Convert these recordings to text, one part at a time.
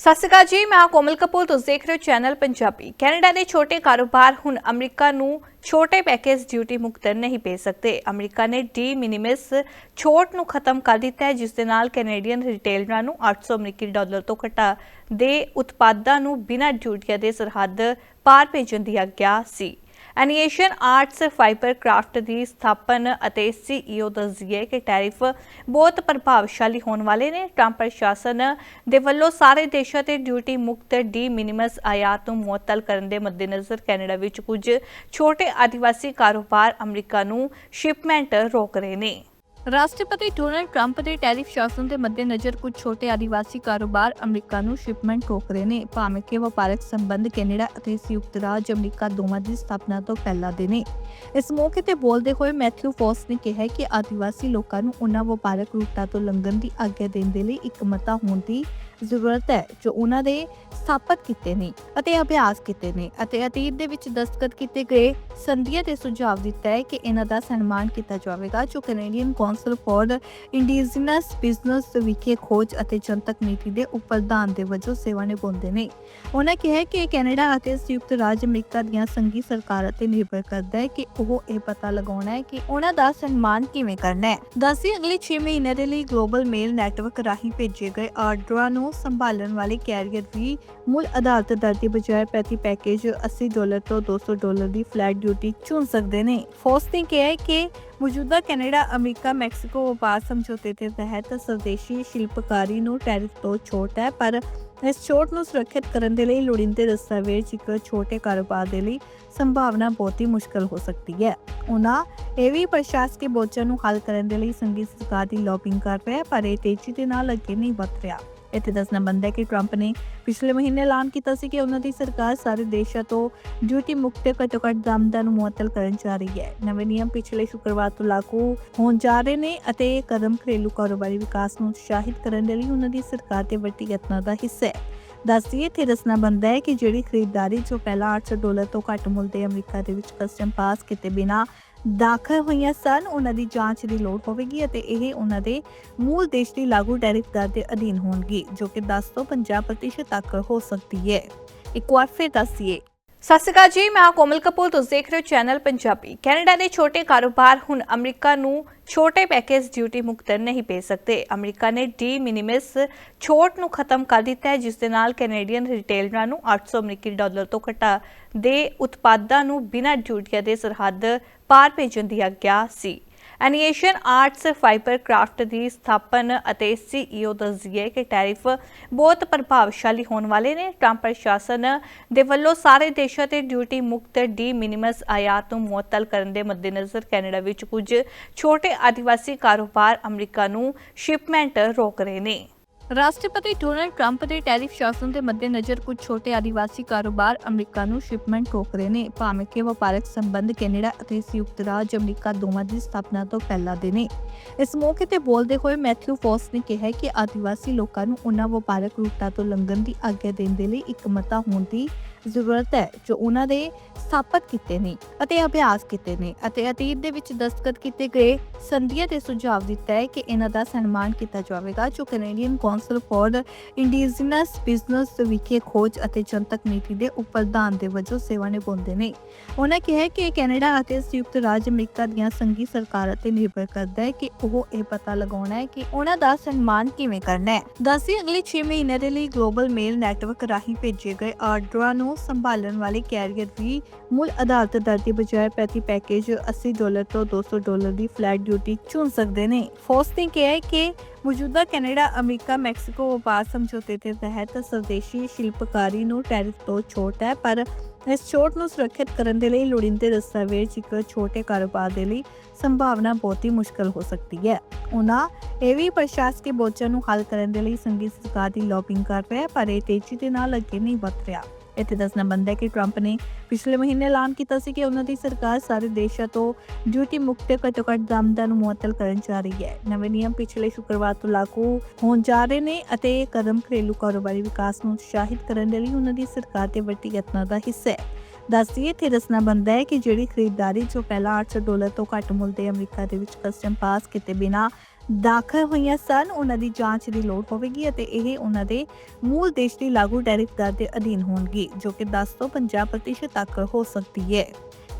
ਸਤਿ ਸ਼੍ਰੀ ਅਕਾਲ ਜੀ, ਮੈਂ ਕੋਮਲ ਕਪੂਰ, ਤੁਸੀਂ ਦੇਖ ਰਹੇ ਹੋ ਚੈਨਲ ਪੰਜਾਬੀ। ਕੈਨੇਡਾ ਦੇ ਛੋਟੇ ਕਾਰੋਬਾਰ ਹੁਣ ਅਮਰੀਕਾ ਨੂੰ ਛੋਟੇ ਪੈਕੇਜ ਡਿਊਟੀ ਮੁਕਤ ਨਹੀਂ ਭੇਜ ਸਕਦੇ। ਅਮਰੀਕਾ ਨੇ ਡੀ ਮਿਨੀਮਸ ਛੋਟ ਨੂੰ ਖਤਮ ਕਰ ਦਿੱਤਾ ਹੈ, ਜਿਸ ਦੇ ਨਾਲ ਕੈਨੇਡੀਅਨ ਰਿਟੇਲਰਾਂ ਨੂੰ 800 ਅਮਰੀਕੀ ਡਾਲਰ ਤੋਂ ਘਟਾ ਦੇ ਉਤਪਾਦਾਂ ਨੂੰ ਬਿਨਾਂ ਡਿਊਟੀਆਂ ਦੇ ਸਰਹੱਦ ਪਾਰ ਭੇਜਣ ਦੀ ਆਗਿਆ ਸੀ। ਐਨੀਏਸ਼ਨ ਆਰਟਸ ਫਾਈਬਰ ਕ੍ਰਾਫਟ ਦੀ ਸਥਾਪਨ ਅਤੇ ਸੀਈਓ ਦੱਸਦੀ ਹੈ ਕਿ ਟੈਰਿਫ ਬਹੁਤ ਪ੍ਰਭਾਵਸ਼ਾਲੀ ਹੋਣ ਵਾਲੇ ਨੇ। ਟਰੰਪ ਪ੍ਰਸ਼ਾਸਨ ਦੇ ਵੱਲੋਂ ਸਾਰੇ ਦੇਸ਼ਾਂ ਤੇ ਡਿਊਟੀ ਮੁਕਤ ਡੀ ਮਿਨੀਮਸ ਆਯਾਤ ਨੂੰ ਮੁਅੱਤਲ ਕਰਨ ਦੇ ਮੱਦੇਨਜ਼ਰ ਕੈਨੇਡਾ ਵਿੱਚ ਕੁਝ ਛੋਟੇ ਆਦੀਵਾਸੀ ਕਾਰੋਬਾਰ ਅਮਰੀਕਾ ਨੂੰ ਸ਼ਿਪਮੈਂਟ ਰੋਕ ਰਹੇ ਨੇ। ਰਾਸ਼ਟਰਪਤੀ ਡੋਨਲਡ ਟਰੰਪ ਦੇ ਟੈਰਿਫ ਸ਼ਾਸਨ ਦੇ ਮੱਦੇਨਜ਼ਰ ਕੁਝ ਛੋਟੇ ਆਦੀਵਾਸੀ ਕਾਰੋਬਾਰ ਅਮਰੀਕਾ ਨੂੰ ਸ਼ਿਪਮੈਂਟ ਰੋਕ ਰਹੇ ਨੇ, ਭਾਵੇਂ ਕਿ ਵਪਾਰਕ ਸੰਬੰਧ ਕੈਨੇਡਾ ਅਤੇ ਸੰਯੁਕਤ ਰਾਜ ਅਮਰੀਕਾ ਦੋਵਾਂ ਦੀ ਸਥਾਪਨਾ ਤੋਂ ਪਹਿਲਾਂ ਦੇ ਨੇ। ਇਸ ਮੌਕੇ ਤੇ ਬੋਲਦੇ ਹੋਏ ਮੈਥਿਊ ਫੋਸ ਨੇ ਕਿਹਾ ਕਿ ਆਦੀਵਾਸੀ ਲੋਕਾਂ ਨੂੰ ਉਹਨਾਂ ਵਪਾਰਕ ਰੂਟਾਂ ਤੋਂ ਲੰਘਣ ਦੀ ਆਗਿਆ ਦੇਣ ਦੇ ਲਈ ਇੱਕ ਮਤਾ ਹੋਣ ਦੀ ਜ਼ਰੂਰਤ ਹੈ ਜੋ ਉਹਨਾਂ ਦੇ ਸਥਾਪਿਤ ਕੀਤੇ ਨੇ ਅਤੇ ਅਭਿਆਸ ਕੀਤੇ ਨੇ ਅਤੇ ਅਤੀਤ ਦੇ ਵਿੱਚ ਦਸਤਖਤ ਕੀਤੇ ਗਏ ਸੰਧੀਆਂ ਤੇ ਸੁਝਾਅ ਦਿੱਤਾ ਹੈ ਕਿ ਇਹਨਾਂ ਦਾ ਸਨਮਾਨ ਕੀਤਾ ਜਾਵੇਗਾ, ਜੋ Canadian Council for Indigenous Business ਵਿਖੇ ਖੋਜ ਅਤੇ ਜਨਤਕ ਨੀਤੀ ਦੇ ਉਪ ਦੇ ਵਜੋਂ ਸੇਵਾ ਨਿਭਾਉਂਦੇ ਨੇ। ਉਹਨਾਂ ਕਿਹਾ ਕਿ ਕੈਨੇਡਾ ਅਤੇ ਸੰਯੁਕਤ ਰਾਜ ਅਮਰੀਕਾ ਦੀਆਂ ਸੰਘੀ ਸਰਕਾਰਾਂ ਤੇ ਨਿਰਭਰ ਕਰਦਾ ਹੈ ਕਿ ਉਹ ਇਹ ਪਤਾ ਲਗਾਉਣਾ ਹੈ ਕਿ ਉਹਨਾਂ ਦਾ ਸਨਮਾਨ ਕਿਵੇਂ ਕਰਨਾ ਹੈ। ਦੱਸੀ ਅਗਲੇ 6 ਮਹੀਨੇ ਦੇ ਲਈ ਗਲੋਬਲ ਮੇਲ ਨੈਟਵਰਕ ਰਾਹੀਂ ਭੇਜੇ ਗਏ ਆਰਡਰਾਂ ਨੂੰ ਸੰਭਾਲਣ ਵਾਲੇ ਕੈਰੀਅਰ ਵੀ ਮੁੱਲ ਅਦਾਲਤ ਦਰ ਦੀ ਬਜਾਏ ਪ੍ਰਤੀ ਪੈਕੇਜ 80 ਡਾਲਰ ਤੋਂ 200 ਡਾਲਰ ਦੀ ਫਲੈਟ ਡਿਊਟੀ ਚੁਣ ਸਕਦੇ ਨੇ। ਫੋਸ ਨੇ ਕਿਹਾ ਕਿ ਮੌਜੂਦਾ ਕੈਨੇਡਾ, ਅਮਰੀਕਾ, ਮੈਕਸੀਕੋ ਵਪਾਰ ਸਮਝੌਤੇ ਦੇ ਤਹਿਤ ਸਵਦੇਸ਼ੀ ਸ਼ਿਲਪਕਾਰੀ ਨੂੰ ਟੈਰਿਫ ਤੋਂ ਛੋਟ ਹੈ, ਪਰ ਇਸ ਛੋਟ ਨੂੰ ਸੁਰੱਖਿਅਤ ਕਰਨ ਦੇ ਲਈ ਲੋੜੀਂਦੇ ਦਸਤਾਵੇਜ਼ ਇੱਕ ਛੋਟੇ ਕਾਰੋਬਾਰ ਦੇ ਲਈ ਸੰਭਾਵਨਾ ਬਹੁਤ ਹੀ ਮੁਸ਼ਕਲ ਹੋ ਸਕਦੀ ਹੈ। ਉਹਨਾਂ ਇਹ ਵੀ ਪ੍ਰਸ਼ਾਸਕੀ ਬੋਝਾਂ ਨੂੰ ਹੱਲ ਕਰਨ ਦੇ ਲਈ ਸੰਘੀ ਸਰਕਾਰ ਦੀ ਲੌਬਿੰਗ ਕਰ ਰਿਹਾ ਪਰ ਇਹ ਤੇਜ਼ੀ ਦੇ ਨਾਲ ਅੱਗੇ ਨਹੀਂ ਵਧ ਰਿਹਾ। ਇੱਥੇ ਦੱਸਣਾ ਬਣਦਾ ਹੈ ਕਿ ਟਰੰਪ ਨੇ ਪਿਛਲੇ ਮਹੀਨੇ ਐਲਾਨ ਕੀਤਾ ਸੀ ਕਿ ਉਹਨਾਂ ਦੀ ਸਰਕਾਰ ਸਾਰੇ ਦੇਸ਼ਾਂ ਤੋਂ ਡਿਊਟੀ ਮੁਕਤ ਘੱਟੋ ਘੱਟ ਦਾਮਦਾਂ ਨੂੰ ਮੁਅੱਤਲ ਕਰਨ ਜਾ ਰਹੀ ਹੈ। ਨਵੇਂ ਨਿਯਮ ਪਿਛਲੇ ਸ਼ੁੱਕਰਵਾਰ ਤੋਂ ਲਾਗੂ ਹੋਣ ਜਾ ਰਹੇ ਨੇ ਅਤੇ ਇਹ ਕਦਮ ਘਰੇਲੂ ਕਾਰੋਬਾਰੀ ਵਿਕਾਸ ਨੂੰ ਉਤਸ਼ਾਹਿਤ ਕਰਨ ਦੇ ਲਈ ਉਹਨਾਂ ਦੀ ਸਰਕਾਰ ਦੇ ਵੱਡੀ ਯਤਨਾਂ ਦਾ ਹਿੱਸਾ ਹੈ। ਦੱਸਦੀਏ ਤੇ ਦੱਸਣਾ ਬਣਦਾ ਹੈ ਕਿ ਜਿਹੜੀ ਖਰੀਦਦਾਰੀ ਜੋ ਪਹਿਲਾਂ 800 ਡਾਲਰ ਤੋਂ ਘੱਟ ਮੁੱਲ ਦੇ ਅਮਰੀਕਾ ਦੇ ਵਿੱਚ ਕਸਟਮ ਪਾਸ ਕੀਤੇ ਬਿਨਾ ਦਾਖਲ ਹੋਈਆਂ ਸਨ। ਉਹਨਾਂ ਦੀ ਜਾਂਚ ਦੀ ਲੋੜ ਹੋਵੇਗੀ ਅਤੇ ਇਹ ਉਹਨਾਂ ਦੇ ਮੂਲ ਦੇਸ਼ ਦੀ ਲਾਗੂ ਟੈਰਿਫ ਦਰ ਦੇ ਅਧੀਨ ਹੋਣਗੇ, ਜੋ ਕਿ 10 ਤੋਂ 50% ਤੱਕ ਹੋ ਸਕਦੀ ਹੈ। ਇੱਕ ਵਾਰ ਫਿਰ ਦੱਸੀਏ ਸਤਿ ਸ਼੍ਰੀ ਅਕਾਲ ਜੀ, ਮੈਂ ਕੋਮਲ ਕਪੂਰ, ਤੁਸੀਂ ਦੇਖ ਰਹੇ ਹੋ ਚੈਨਲ ਪੰਜਾਬੀ। ਕੈਨੇਡਾ ਦੇ ਛੋਟੇ ਕਾਰੋਬਾਰ ਹੁਣ ਅਮਰੀਕਾ ਨੂੰ ਛੋਟੇ ਪੈਕੇਜ ਡਿਊਟੀ ਮੁਕਤ ਨਹੀਂ ਭੇਜ ਸਕਦੇ। ਅਮਰੀਕਾ ਨੇ ਡੀ ਮਿਨੀਮਸ ਛੋਟ ਨੂੰ ਖਤਮ ਕਰ ਦਿੱਤਾ ਹੈ, ਜਿਸ ਦੇ ਨਾਲ ਕੈਨੇਡੀਅਨ ਰਿਟੇਲਰਾਂ ਨੂੰ 800 ਅਮਰੀਕੀ ਡਾਲਰ ਤੋਂ ਘਟਾ ਦੇ ਉਤਪਾਦਾਂ ਨੂੰ ਬਿਨਾਂ ਡਿਊਟੀਆਂ ਦੇ ਸਰਹੱਦ ਪਾਰ ਭੇਜਣ ਦੀ ਆਗਿਆ ਸੀ। ਐਨੀਏਸ਼ਨ ਆਰਟਸ ਫਾਈਬਰ ਕਰਾਫਟ ਦੀ ਸਥਾਪਨ ਅਤੇ ਸੀਈਓ ਦੱਸਦੀ ਹੈ ਕਿ ਟੈਰਿਫ ਬਹੁਤ ਪ੍ਰਭਾਵਸ਼ਾਲੀ ਹੋਣ ਵਾਲੇ ਨੇ। ਟਰੰਪ ਪ੍ਰਸ਼ਾਸਨ ਦੇ ਵੱਲੋਂ ਸਾਰੇ ਦੇਸ਼ਾਂ ਤੇ ਡਿਊਟੀ ਮੁਕਤ ਡੀ ਮਿਨੀਮਸ ਆਯਾਤ ਨੂੰ ਮੁਅੱਤਲ ਕਰਨ ਦੇ ਮੱਦੇਨਜ਼ਰ ਕੈਨੇਡਾ ਵਿੱਚ ਕੁਝ ਛੋਟੇ ਆਦੀਵਾਸੀ ਕਾਰੋਬਾਰ ਅਮਰੀਕਾ ਨੂੰ ਸ਼ਿਪਮੈਂਟ ਰੋਕ ਰਹੇ ਨੇ। ਰਾਸ਼ਟਰਪਤੀ ਡੋਨਲਡ ਟਰੰਪ ਦੇ ਟੈਰਿਫ ਸ਼ਾਸਨ ਦੇ ਮੱਦੇਨਜ਼ਰ ਕੁਝ ਛੋਟੇ ਆਦੀਵਾਸੀ ਕਾਰੋਬਾਰ ਅਮਰੀਕਾ ਨੂੰ ਸ਼ਿਪਮੈਂਟ ਰੋਕ ਰਹੇ ਨੇ, ਭਾਵੇਂ ਕਿ ਵਪਾਰਕ ਸੰਬੰਧ ਕੈਨੇਡਾ ਅਤੇ ਸੰਯੁਕਤ ਰਾਜ ਅਮਰੀਕਾ ਦੋਵਾਂ ਦੀ ਸਥਾਪਨਾ ਤੋਂ ਪਹਿਲਾਂ ਦੇ ਨੇ। ਇਸ ਮੌਕੇ ਤੇ ਬੋਲਦੇ ਹੋਏ ਮੈਥਿਊ ਫੋਸ ਨੇ ਕਿਹਾ ਕਿ ਆਦੀਵਾਸੀ ਲੋਕਾਂ ਨੂੰ ਉਹਨਾਂ ਵਪਾਰਕ ਰੂਟਾਂ ਤੋਂ ਲੰਘਣ ਦੀ ਆਗਿਆ ਦੇਣ ਦੇ ਲਈ ਇੱਕ ਮਤਾ ਹੋਣ ਦੀ ਜ਼ਰੂਰਤ ਹੈ, ਜੋ ਉਹਨਾਂ ਦੇ ਸਥਾਪਿਤ ਕੀਤੇ ਨੇ ਅਤੇ ਅਭਿਆਸ ਕੀਤੇ ਨੇ ਅਤੇ ਅਤੀਤ ਦੇ ਵਿੱਚ ਦਸਤਖਤ ਕੀਤੇ ਗਏ ਸੰਧੀਆਂ ਤੇ ਸੁਝਾਅ ਦਿੱਤਾ ਹੈ ਕਿ ਇਹਨਾਂ ਦਾ ਸਨਮਾਨ ਕੀਤਾ ਜਾਵੇਗਾ, ਜੋ Canadian Council for Indigenous Business ਵਿਖੇ ਖੋਜ ਅਤੇ ਜਨਤਕ ਨੀਤੀ ਦੇ ਉਪ ਦੇ ਵਜੋਂ ਸੇਵਾ ਨਿਭਾਉਂਦੇ ਨੇ। ਉਹਨਾਂ ਕਿਹਾ ਕਿ ਕੈਨੇਡਾ ਅਤੇ ਸੰਯੁਕਤ ਰਾਜ ਅਮਰੀਕਾ ਦੀਆਂ ਸੰਘੀ ਸਰਕਾਰਾਂ ਤੇ ਨਿਰਭਰ ਕਰਦਾ ਹੈ ਕਿ ਉਹ ਇਹ ਪਤਾ ਲਗਾਉਣਾ ਹੈ ਕਿ ਉਹਨਾਂ ਦਾ ਸਨਮਾਨ ਕਿਵੇਂ ਕਰਨਾ ਹੈ। ਦੱਸੀ ਅਗਲੇ 6 ਮਹੀਨੇ ਦੇ ਲਈ ਗਲੋਬਲ ਮੇਲ ਨੈਟਵਰਕ ਰਾਹੀਂ ਭੇਜੇ ਗਏ ਆਰਡਰਾਂ ਨੂੰ ਸੰਭਾਲਣ ਵਾਲੇ ਕੈਰੀਅਰ ਵੀ ਮੁੱਲ ਅਦਾਲਤ ਦਰ ਦੀ ਬਜਾਏ ਪ੍ਰਤੀ ਪੈਕੇਜ 80 ਡਾਲਰ ਤੋਂ 200 ਡਾਲਰ ਦੀ ਫਲੈਟ ਡਿਊਟੀ ਚੁਣ ਸਕਦੇ ਨੇ। ਫੋਸ ਨੇ ਕਿਹਾ ਕਿ ਮੌਜੂਦਾ ਕੈਨੇਡਾ, ਅਮਰੀਕਾ, ਮੈਕਸੀਕੋ ਵਪਾਰ ਸਮਝੌਤੇ ਦੇ ਤਹਿਤ ਸਵਦੇਸ਼ੀ ਸ਼ਿਲਪਕਾਰੀ ਨੂੰ ਟੈਰਿਫ ਤੋਂ ਛੋਟ ਹੈ, ਪਰ ਇਸ ਛੋਟ ਨੂੰ ਸੁਰੱਖਿਅਤ ਕਰਨ ਦੇ ਲਈ ਲੋੜੀਂਦੇ ਦਸਤਾਵੇਜ਼ ਇੱਕ ਛੋਟੇ ਕਾਰੋਬਾਰ ਦੇ ਲਈ ਸੰਭਾਵਨਾ ਬਹੁਤ ਹੀ ਮੁਸ਼ਕਲ ਹੋ ਸਕਦੀ ਹੈ। ਉਹਨਾਂ ਇਹ ਵੀ ਪ੍ਰਸ਼ਾਸਕੀ ਬੋਝਾਂ ਨੂੰ ਹੱਲ ਕਰਨ ਦੇ ਲਈ ਸੰਘੀ ਸਰਕਾਰ ਦੀ ਲੌਬਿੰਗ ਕਰ ਰਿਹਾ ਪਰ ਇਹ ਤੇਜ਼ੀ ਦੇ ਨਾਲ ਅੱਗੇ ਨਹੀਂ ਵਧ ਰਿਹਾ। ਇੱਥੇ ਦੱਸਣਾ ਬਣਦਾ ਹੈ ਕਿ ਟਰੰਪ ਨੇ ਪਿਛਲੇ ਮਹੀਨੇ ਐਲਾਨ ਕੀਤਾ ਸੀ ਕਿ ਉਹਨਾਂ ਦੀ ਸਰਕਾਰ ਸਾਰੇ ਦੇਸ਼ਾਂ ਤੋਂ ਡਿਊਟੀ ਮੁਕਤ ਘੱਟੋ ਘੱਟ ਦਾਮਦਾਂ ਨੂੰ ਮੁਅੱਤਲ ਕਰਨ ਜਾ ਰਹੀ ਹੈ। ਨਵੇਂ ਨਿਯਮ ਪਿਛਲੇ ਸ਼ੁੱਕਰਵਾਰ ਤੋਂ ਲਾਗੂ ਹੋਣ ਜਾ ਰਹੇ ਨੇ ਅਤੇ ਇਹ ਕਦਮ ਘਰੇਲੂ ਕਾਰੋਬਾਰੀ ਵਿਕਾਸ ਨੂੰ ਉਤਸ਼ਾਹਿਤ ਕਰਨ ਦੇ ਲਈ ਉਹਨਾਂ ਦੀ ਸਰਕਾਰ ਦੇ ਵੱਡੀ ਯਤਨਾਂ ਦਾ ਹਿੱਸਾ ਹੈ। ਦੱਸਦੀ ਇੱਥੇ ਦੱਸਣਾ ਬਣਦਾ ਹੈ ਕਿ ਜਿਹੜੀ ਖਰੀਦਦਾਰੀ ਜੋ ਪਹਿਲਾਂ 800 ਡਾਲਰ ਤੋਂ ਘੱਟ ਮੁੱਲ ਦੇ ਅਮਰੀਕਾ ਦੇ ਵਿੱਚ ਕਸਟਮ ਪਾਸ ਕੀਤੇ ਬਿਨਾ ਦਾਖਲ ਹੋਈਆਂ ਸਨ, ਉਹਨਾਂ ਦੀ ਜਾਂਚ ਦੀ ਲੋੜ ਹੋਵੇਗੀ ਅਤੇ ਇਹ ਉਹਨਾਂ ਦੇ ਮੂਲ ਦੇਸ਼ ਦੀ ਲਾਗੂ ਟੈਰਿਫ ਦਰ ਦੇ ਅਧੀਨ ਹੋਣਗੀ, ਜੋ ਕਿ 10 ਤੋਂ 50% ਤੱਕ ਹੋ ਸਕਦੀ ਹੈ।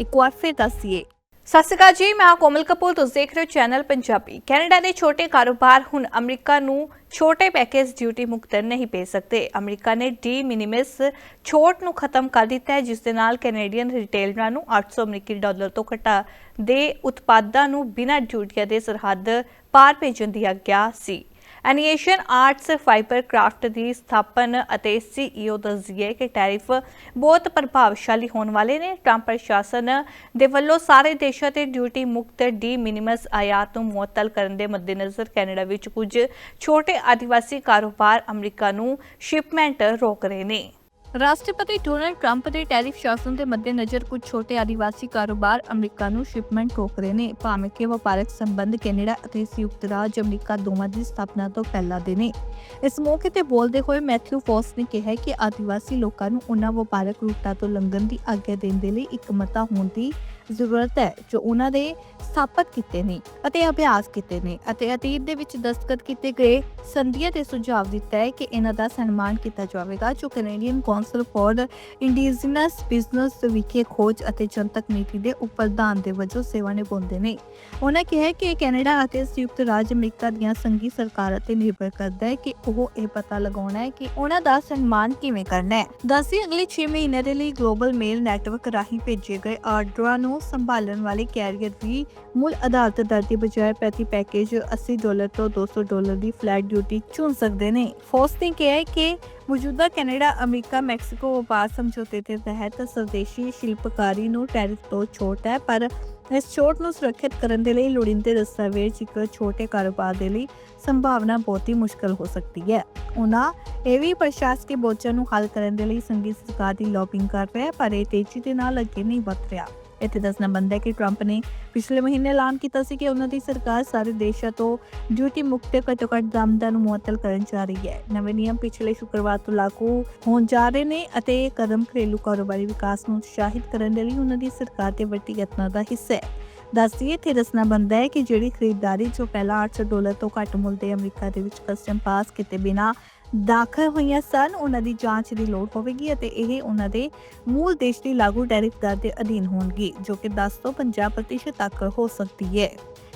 ਇੱਕ ਵਾਰ ਫਿਰ ਦੱਸੀਏ। ਸਤਿ ਸ਼੍ਰੀ ਅਕਾਲ ਜੀ, ਮੈਂ ਕੋਮਲ ਕਪੂਰ, ਤੁਸੀਂ ਦੇਖ ਰਹੇ ਹੋ ਚੈਨਲ ਪੰਜਾਬੀ। ਕੈਨੇਡਾ ਦੇ ਛੋਟੇ ਕਾਰੋਬਾਰ ਹੁਣ ਅਮਰੀਕਾ ਨੂੰ ਛੋਟੇ ਪੈਕੇਜ ਡਿਊਟੀ ਮੁਕਤ ਨਹੀਂ ਭੇਜ ਸਕਦੇ। ਅਮਰੀਕਾ ਨੇ ਡੀ ਮਿਨੀਮਸ ਛੋਟ ਨੂੰ ਖਤਮ ਕਰ ਦਿੱਤਾ ਹੈ, ਜਿਸ ਦੇ ਨਾਲ ਕੈਨੇਡੀਅਨ ਰਿਟੇਲਰਾਂ ਨੂੰ 800 ਅਮਰੀਕੀ ਡਾਲਰ ਤੋਂ ਘਟਾ ਦੇ ਉਤਪਾਦਾਂ ਨੂੰ ਬਿਨਾਂ ਡਿਊਟੀਆਂ ਦੇ ਸਰਹੱਦ ਪਾਰ ਭੇਜਣ ਦੀ ਆਗਿਆ ਸੀ। ਐਨੀਏਸ਼ਨ ਆਰਟਸ ਫਾਈਬਰ ਕ੍ਰਾਫਟ ਦੀ ਸਥਾਪਨ ਅਤੇ ਸੀਈਓ ਦੱਸਦੀ ਹੈ ਕਿ ਟੈਰਿਫ ਬਹੁਤ ਪ੍ਰਭਾਵਸ਼ਾਲੀ ਹੋਣ ਵਾਲੇ ਨੇ। ਟਰੰਪ ਪ੍ਰਸ਼ਾਸਨ ਦੇ ਵੱਲੋਂ ਸਾਰੇ ਦੇਸ਼ਾਂ ਤੇ ਡਿਊਟੀ ਮੁਕਤ ਡੀ ਮਿਨੀਮਸ ਆਯਾਤ ਨੂੰ ਮੁਅੱਤਲ ਕਰਨ ਦੇ ਮੱਦੇਨਜ਼ਰ ਕੈਨੇਡਾ ਵਿੱਚ ਕੁਝ ਛੋਟੇ ਆਦੀਵਾਸੀ ਕਾਰੋਬਾਰ ਅਮਰੀਕਾ ਨੂੰ ਸ਼ਿਪਮੈਂਟ ਰੋਕ ਰਹੇ ਨੇ। ਰਾਸ਼ਟਰਪਤੀ ਡੋਨਲਡ ਟਰੰਪ ਦੇ ਟੈਰਿਫ ਸ਼ਾਸਨ ਦੇ ਮੱਦੇਨਜ਼ਰ ਕੁਝ ਛੋਟੇ ਆਦੀਵਾਸੀ ਕਾਰੋਬਾਰ ਅਮਰੀਕਾ ਨੂੰ ਸ਼ਿਪਮੈਂਟ ਰੋਕ ਰਹੇ ਨੇ, ਭਾਵੇਂ ਕਿ ਵਪਾਰਕ ਸੰਬੰਧ ਕੈਨੇਡਾ ਅਤੇ ਸੰਯੁਕਤ ਰਾਜ ਅਮਰੀਕਾ ਦੋਵਾਂ ਦੀ ਸਥਾਪਨਾ ਤੋਂ ਪਹਿਲਾਂ ਦੇ ਨੇ। ਇਸ ਮੌਕੇ ਤੇ ਬੋਲਦੇ ਹੋਏ ਮੈਥਿਊ ਫੋਸ ਨੇ ਕਿਹਾ ਕਿ ਆਦੀਵਾਸੀ ਲੋਕਾਂ ਨੂੰ ਉਹਨਾਂ ਵਪਾਰਕ ਰੂਟਾਂ ਤੋਂ ਲੰਘਣ ਦੀ ਆਗਿਆ ਦੇਣ ਦੇ ਲਈ ਇੱਕ ਮਤਾ ਹੋਣ ਦੀ ਜ਼ਰੂਰਤ ਹੈ, ਜੋ ਉਹਨਾਂ ਦੇ ਸਥਾਪਿਤ ਕੀਤੇ ਨੇ ਅਤੇ ਅਭਿਆਸ ਕੀਤੇ ਨੇ ਅਤੇ ਅਤੀਤ ਦੇ ਵਿੱਚ ਦਸਤਖਤ ਕੀਤੇ ਗਏ ਸੰਧੀਆਂ ਤੇ ਸੁਝਾਅ ਦਿੱਤਾ ਹੈ ਕਿ ਇਹਨਾਂ ਦਾ ਸਨਮਾਨ ਕੀਤਾ ਜਾਵੇਗਾ, ਜੋ Canadian Council for Indigenous Business ਵਿਖੇ ਖੋਜ ਅਤੇ ਜਨਤਕ ਨੀਤੀ ਦੇ ਉਪ ਦੇ ਵਜੋਂ ਸੇਵਾ ਨਿਭਾਉਂਦੇ ਨੇ। ਉਹਨਾਂ ਕਿਹਾ ਕਿ ਕੈਨੇਡਾ ਅਤੇ ਸੰਯੁਕਤ ਰਾਜ ਅਮਰੀਕਾ ਦੀਆਂ ਸੰਘੀ ਸਰਕਾਰਾਂ ਤੇ ਨਿਰਭਰ ਕਰਦਾ ਹੈ ਕਿ ਉਹ ਇਹ ਪਤਾ ਲਗਾਉਣਾ ਹੈ ਕਿ ਉਹਨਾਂ ਦਾ ਸਨਮਾਨ ਕਿਵੇਂ ਕਰਨਾ ਹੈ। ਦੱਸੀ ਅਗਲੇ 6 ਮਹੀਨੇ ਦੇ ਲਈ ਗਲੋਬਲ ਮੇਲ ਨੈਟਵਰਕ ਰਾਹੀਂ ਭੇਜੇ ਗਏ ਆਰਡਰਾਂ ਨੂੰ ਸੰਭਾਲਣ ਵਾਲੇ ਕੈਰੀਅਰ ਵੀ ਮੁੱਲ ਅਦਾਲਤ ਦਰ ਦੀ ਬਜਾਏ ਪ੍ਰਤੀ ਪੈਕੇਜ 80 ਡਾਲਰ ਤੋਂ 200 ਡਾਲਰ ਦੀ ਫਲੈਟ ਡਿਊਟੀ ਚੁਣ ਸਕਦੇ ਨੇ। ਫੋਰਸ ਨੇ ਕਿਹਾ ਹੈ ਕਿ ਮੌਜੂਦਾ ਕੈਨੇਡਾ, ਅਮਰੀਕਾ, ਮੈਕਸੀਕੋ ਵਪਾਰ ਸਮਝੌਤੇ ਦੇ ਤਹਿਤ ਸਵਦੇਸ਼ੀ ਸ਼ਿਲਪਕਾਰੀ ਨੂੰ ਟੈਰਿਫ ਤੋਂ ਛੋਟ ਹੈ, ਪਰ ਇਸ ਛੋਟ ਨੂੰ ਸੁਰੱਖਿਅਤ ਕਰਨ ਦੇ ਲਈ ਲੋੜੀਂਦੇ ਦਸਤਾਵੇਜ਼ ਇੱਕ ਛੋਟੇ ਕਾਰੋਬਾਰ ਦੇ ਲਈ ਸੰਭਾਵਨਾ ਬਹੁਤ ਹੀ ਮੁਸ਼ਕਲ ਹੋ ਸਕਦੀ ਹੈ। ਉਹਨਾਂ ਇਹ ਵੀ ਪ੍ਰਸ਼ਾਸਕੀ ਬੋਝਾਂ ਨੂੰ ਹੱਲ ਕਰਨ ਦੇ ਲਈ ਸੰਘੀ ਸਰਕਾਰ ਦੀ ਲੌਬਿੰਗ ਕਰ ਰਿਹਾ ਪਰ ਇਹ ਤੇਜ਼ੀ ਦੇ ਨਾਲ ਅੱਗੇ ਨਹੀਂ ਵਧ ਰਿਹਾ। ਇੱਥੇ ਦੱਸਣਾ ਬੰਦਾ ਹੈ ਕਿ ਟਰੰਪ ਨੇ ਪਿਛਲੇ ਮਹੀਨੇ ਐਲਾਨ ਕੀਤਾ ਸੀ ਕਿ ਉਹਨਾਂ ਦੀ ਸਰਕਾਰ ਸਾਰੇ ਦੇਸ਼ਾਂ ਤੋਂ ਡਿਊਟੀ ਮੁਕਤ ਘੱਟੋ ਘੱਟ ਦਾਮਦਾਂ ਨੂੰ ਮੁਅੱਤਲ ਕਰਨ ਜਾ ਰਹੀ ਹੈ। ਨਵੇਂ ਨਿਯਮ ਪਿਛਲੇ ਸ਼ੁੱਕਰਵਾਰ ਤੋਂ ਲਾਗੂ ਹੋਣ ਜਾ ਰਹੇ ਨੇ ਅਤੇ ਇਹ ਕਦਮ ਘਰੇਲੂ ਕਾਰੋਬਾਰੀ ਵਿਕਾਸ ਨੂੰ ਉਤਸ਼ਾਹਿਤ ਕਰਨ ਦੇ ਲਈ ਉਹਨਾਂ ਦੀ ਸਰਕਾਰ ਦੇ ਵੱਡੀ ਯਤਨਾਂ ਦਾ ਹਿੱਸਾ ਹੈ। ਦੱਸਦੀਏ ਤੇ ਦੱਸਣਾ ਬੰਦਾ ਹੈ ਕਿ ਜਿਹੜੀ ਖਰੀਦਦਾਰੀ ਜੋ ਪਹਿਲਾਂ 800 ਡਾਲਰ ਤੋਂ ਘੱਟ ਮੁੱਲ ਦੇ ਅਮਰੀਕਾ ਦੇ ਵਿੱਚ ਕਸਟਮ ਪਾਸ ਕੀਤੇ ਬਿਨਾ ਦਾਖਲ ਹੋਈਆਂ ਸਨ। ਉਹਨਾਂ ਦੀ ਜਾਂਚ ਦੀ ਲੋੜ ਹੋਵੇਗੀ ਅਤੇ ਇਹ ਉਹਨਾਂ ਦੇ ਮੂਲ ਦੇਸ਼ ਦੀ ਲਾਗੂ ਟੈਰਿਫ ਦਰ ਦੇ ਅਧੀਨ ਹੋਣਗੇ, ਜੋ ਕਿ 10 ਤੋਂ 50% ਤੱਕ ਹੋ ਸਕਦੀ ਹੈ।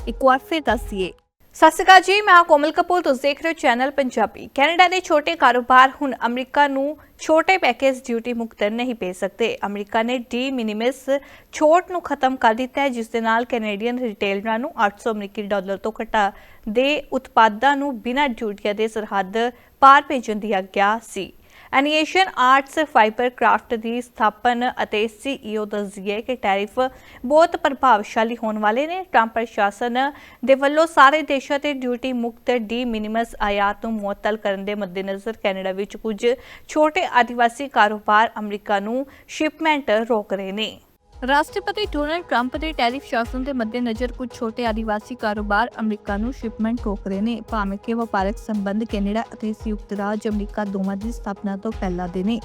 ਇੱਕ ਵਾਰ ਫਿਰ ਦੱਸੀਏ ਸਤਿ ਸ਼੍ਰੀ ਅਕਾਲ ਜੀ, ਮੈਂ ਕੋਮਲ ਕਪੂਰ, ਤੁਸੀਂ ਦੇਖ ਰਹੇ ਹੋ ਚੈਨਲ ਪੰਜਾਬੀ। ਕੈਨੇਡਾ ਦੇ ਛੋਟੇ ਕਾਰੋਬਾਰ ਹੁਣ ਅਮਰੀਕਾ ਨੂੰ ਛੋਟੇ ਪੈਕੇਜ ਡਿਊਟੀ ਮੁਕਤ ਨਹੀਂ ਭੇਜ ਸਕਦੇ। ਅਮਰੀਕਾ ਨੇ ਡੀ ਮਿਨੀਮਸ ਛੋਟ ਨੂੰ ਖਤਮ ਕਰ ਦਿੱਤਾ ਹੈ, ਜਿਸ ਦੇ ਨਾਲ ਕੈਨੇਡੀਅਨ ਰਿਟੇਲਰਾਂ ਨੂੰ 800 ਅਮਰੀਕੀ ਡਾਲਰ ਤੋਂ ਘਟਾ ਦੇ ਉਤਪਾਦਾਂ ਨੂੰ ਬਿਨਾਂ ਡਿਊਟੀਆਂ ਦੇ ਸਰਹੱਦ ਪਾਰ ਭੇਜਣ ਦੀ ਆਗਿਆ ਸੀ। ਐਨੀਏਸ਼ਨ ਆਰਟਸ ਫਾਈਬਰ ਕਰਾਫਟ ਦੀ ਸਥਾਪਨ ਅਤੇ ਸੀਈਓ ਦੱਸਦੀ ਹੈ ਕਿ ਟੈਰਿਫ ਬਹੁਤ ਪ੍ਰਭਾਵਸ਼ਾਲੀ ਹੋਣ ਵਾਲੇ ਨੇ। ਟਰੰਪ ਪ੍ਰਸ਼ਾਸਨ ਦੇ ਵੱਲੋਂ ਸਾਰੇ ਦੇਸ਼ਾਂ ਤੇ ਡਿਊਟੀ ਮੁਕਤ ਡੀ ਮਿਨੀਮਸ ਆਯਾਤ ਨੂੰ ਮੁਅੱਤਲ ਕਰਨ ਦੇ ਮੱਦੇਨਜ਼ਰ ਕੈਨੇਡਾ ਵਿੱਚ ਕੁਝ ਛੋਟੇ ਆਦੀਵਾਸੀ ਕਾਰੋਬਾਰ ਅਮਰੀਕਾ ਨੂੰ ਸ਼ਿਪਮੈਂਟ ਰੋਕ ਰਹੇ ਨੇ। ਰਾਸ਼ਟਰਪਤੀ ਡੋਨਲਡ ਟਰੰਪ ਦੇ ਟੈਰਿਫ ਸ਼ਾਸਨ ਦੇ ਮੱਦੇਨਜ਼ਰ ਕੁਝ ਛੋਟੇ ਆਦੀਵਾਸੀ ਕਾਰੋਬਾਰ ਅਮਰੀਕਾ ਨੂੰ ਸ਼ਿਪਮੈਂਟ ਰੋਕ ਰਹੇ ਨੇ, ਭਾਵੇਂ ਕਿ ਵਪਾਰਕ ਸੰਬੰਧ ਕੈਨੇਡਾ ਅਤੇ ਸੰਯੁਕਤ ਰਾਜ ਅਮਰੀਕਾ ਦੋਵਾਂ ਦੀ ਸਥਾਪਨਾ ਤੋਂ ਪਹਿਲਾਂ ਦੇ ਨੇ।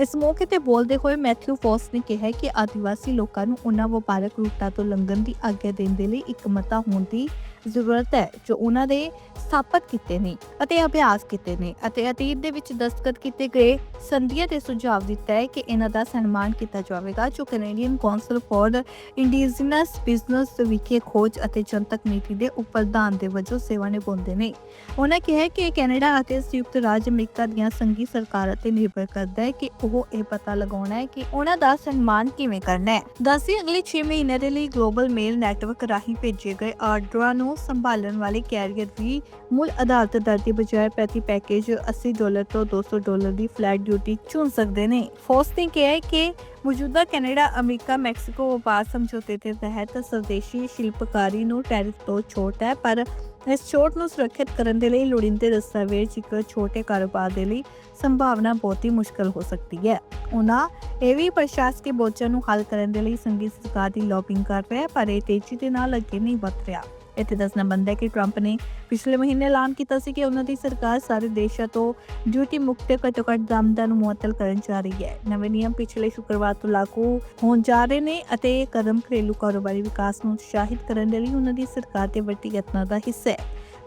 ਇਸ ਮੌਕੇ ਤੇ ਬੋਲਦੇ ਹੋਏ ਮੈਥਿਊ ਫੋਸ ਨੇ ਕਿਹਾ ਕਿ ਆਦੀਵਾਸੀ ਲੋਕਾਂ ਨੂੰ ਉਹਨਾਂ ਵਪਾਰਕ ਰੂਟਾਂ ਤੋਂ ਲੰਘਣ ਦੀ ਆਗਿਆ ਦੇਣ ਦੇ ਲਈ ਇੱਕ ਮਤਾ ਹੋਣ ਦੀ ਜ਼ਰੂਰਤ ਹੈ ਜੋ ਉਹਨਾਂ ਦੇ ਸਥਾਪਿਤ ਕੀਤੇ ਨੇ ਅਤੇ ਅਭਿਆਸ ਕੀਤੇ ਨੇ ਅਤੇ ਅਤੀਤ ਦੇ ਵਿੱਚ ਦਸਤਖਤ ਕੀਤੇ ਗਏ ਸੰਧੀਆਂ ਤੇ ਸੁਝਾਅ ਦਿੱਤਾ ਹੈ ਕਿ ਇਹਨਾਂ ਦਾ ਸਨਮਾਨ ਕੀਤਾ ਜਾਵੇਗਾ, ਜੋ Canadian Council for Indigenous Business ਵਿਖੇ ਖੋਜ ਅਤੇ ਜਨਤਕ ਨੀਤੀ ਦੇ ਉਪ ਦੇ ਵਜੋਂ ਸੇਵਾ ਨਿਭਾਉਂਦੇ ਨੇ। ਉਹਨਾਂ ਕਿਹਾ ਕਿ ਕੈਨੇਡਾ ਅਤੇ ਸੰਯੁਕਤ ਰਾਜ ਅਮਰੀਕਾ ਦੀਆਂ ਸੰਘੀ ਸਰਕਾਰਾਂ ਤੇ ਨਿਰਭਰ ਕਰਦਾ ਹੈ ਕਿ ਉਹ ਇਹ ਪਤਾ ਲਗਾਉਣਾ ਹੈ ਕਿ ਉਹਨਾਂ ਦਾ ਸਨਮਾਨ ਕਿਵੇਂ ਕਰਨਾ ਹੈ। ਦੱਸੀ ਅਗਲੇ 6 ਮਹੀਨੇ ਦੇ ਲਈ ਗਲੋਬਲ ਮੇਲ ਨੈਟਵਰਕ ਰਾਹੀਂ ਭੇਜੇ ਗਏ ਆਰਡਰਾਂ ਨੂੰ ਸੰਭਾਲਣ ਵਾਲੇ ਕੈਰੀਅਰ ਵੀ ਮੁੱਲ ਅਦਾਲਤ ਦਰ ਦੀ ਬਜਾਏ ਪ੍ਰਤੀ ਪੈਕੇਜ 80 ਡਾਲਰ ਤੋਂ 200 ਡਾਲਰ ਦੀ ਫਲੈਟ ਡਿਊਟੀ ਚੁਣ ਸਕਦੇ ਨੇ। ਫੋਰਸ ਨੇ ਕਿਹਾ ਹੈ ਕਿ ਮੌਜੂਦਾ ਕੈਨੇਡਾ, ਅਮਰੀਕਾ, ਮੈਕਸੀਕੋ ਵਪਾਰ ਸਮਝੌਤੇ ਦੇ ਤਹਿਤ ਸਵਦੇਸ਼ੀ ਸ਼ਿਲਪਕਾਰੀ ਨੂੰ ਟੈਰਿਫ ਤੋਂ ਛੋਟ ਹੈ, ਪਰ ਇਸ ਛੋਟ ਨੂੰ ਸੁਰੱਖਿਅਤ ਕਰਨ ਦੇ ਲਈ ਲੋੜੀਂਦੇ ਦਸਤਾਵੇਜ਼ ਇੱਕ ਛੋਟੇ ਕਾਰੋਬਾਰ ਦੇ ਲਈ ਸੰਭਾਵਨਾ ਬਹੁਤ ਹੀ ਮੁਸ਼ਕਲ ਹੋ ਸਕਦੀ ਹੈ। ਉਹਨਾਂ ਇਹ ਵੀ ਪ੍ਰਸ਼ਾਸਕੀ ਬੋਝਾਂ ਨੂੰ ਹੱਲ ਕਰਨ ਦੇ ਲਈ ਸੰਘੀ ਸਰਕਾਰ ਦੀ ਲੌਬਿੰਗ ਕਰ ਰਿਹਾ ਪਰ ਇਹ ਤੇਜ਼ੀ ਦੇ ਨਾਲ ਅੱਗੇ ਨਹੀਂ ਵਧ ਰਿਹਾ। ਇੱਥੇ ਦੱਸਣਾ ਬੰਦਾ ਹੈ ਕਿ ਟਰੰਪ ਨੇ ਪਿਛਲੇ ਮਹੀਨੇ ਐਲਾਨ ਕੀਤਾ ਸੀ ਕਿ ਉਹਨਾਂ ਦੀ ਸਰਕਾਰ ਸਾਰੇ ਦੇਸ਼ਾਂ ਤੋਂ ਡਿਊਟੀ ਮੁਕਤ ਘੱਟੋ ਘੱਟ ਦਾਮਦਾਂ ਨੂੰ ਮੁਅੱਤਲ ਕਰਨ ਜਾ ਰਹੀ ਹੈ। ਨਵੇਂ ਨਿਯਮ ਪਿਛਲੇ ਸ਼ੁੱਕਰਵਾਰ ਤੋਂ ਲਾਗੂ ਹੋਣ ਜਾ ਰਹੇ ਨੇ ਅਤੇ ਇਹ ਕਦਮ ਘਰੇਲੂ ਕਾਰੋਬਾਰੀ ਵਿਕਾਸ ਨੂੰ ਉਤਸ਼ਾਹਿਤ ਕਰਨ ਦੇ ਲਈ ਉਹਨਾਂ ਦੀ ਸਰਕਾਰ ਦੇ ਵੱਡੀ ਯਤਨਾਂ ਦਾ ਹਿੱਸਾ ਹੈ।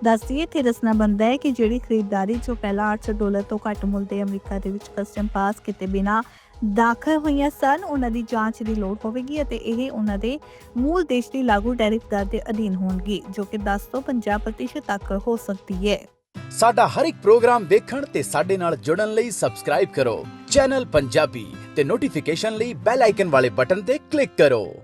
ਦੱਸਦੀ ਇੱਥੇ ਦੱਸਣਾ ਬਣਦਾ ਹੈ ਕਿ ਜਿਹੜੀ ਖਰੀਦਦਾਰੀ ਜੋ ਪਹਿਲਾਂ 800 ਡਾਲਰ ਤੋਂ ਘੱਟ ਮੁੱਲ ਦੇ ਅਮਰੀਕਾ ਦੇ ਵਿੱਚ ਕਸਟਮ ਪਾਸ ਕੀਤੇ ਬਿਨਾ ਦਾਖਲ ਹੋਈਆਂ ਸਨ। ਉਹਨਾਂ ਦੀ ਜਾਂਚ ਦੀ ਲੋੜ ਹੋਵੇਗੀ ਅਤੇ ਇਹ ਉਹਨਾਂ ਦੇ ਮੂਲ ਦੇਸ਼ ਦੀ ਲਾਗੂ ਟੈਰਿਫ ਦਰ ਦੇ ਅਧੀਨ ਹੋਣਗੀ, ਜੋ ਕਿ 10 ਤੋਂ 50% ਤੱਕ ਹੋ ਸਕਦੀ ਹੈ। ਸਾਡਾ ਹਰ ਇੱਕ ਪ੍ਰੋਗਰਾਮ ਦੇਖਣ ਤੇ ਸਾਡੇ ਨਾਲ ਜੁੜਨ ਲਈ ਸਬਸਕ੍ਰਾਈਬ ਕਰੋ। ਚੈਨਲ ਪੰਜਾਬੀ ਤੇ ਨੋਟੀਫਿਕੇਸ਼ਨ ਲਈ ਬੈਲ ਆਈਕਨ ਵਾਲੇ ਬਟਨ ਤੇ ਕਲਿੱਕ ਕਰੋ।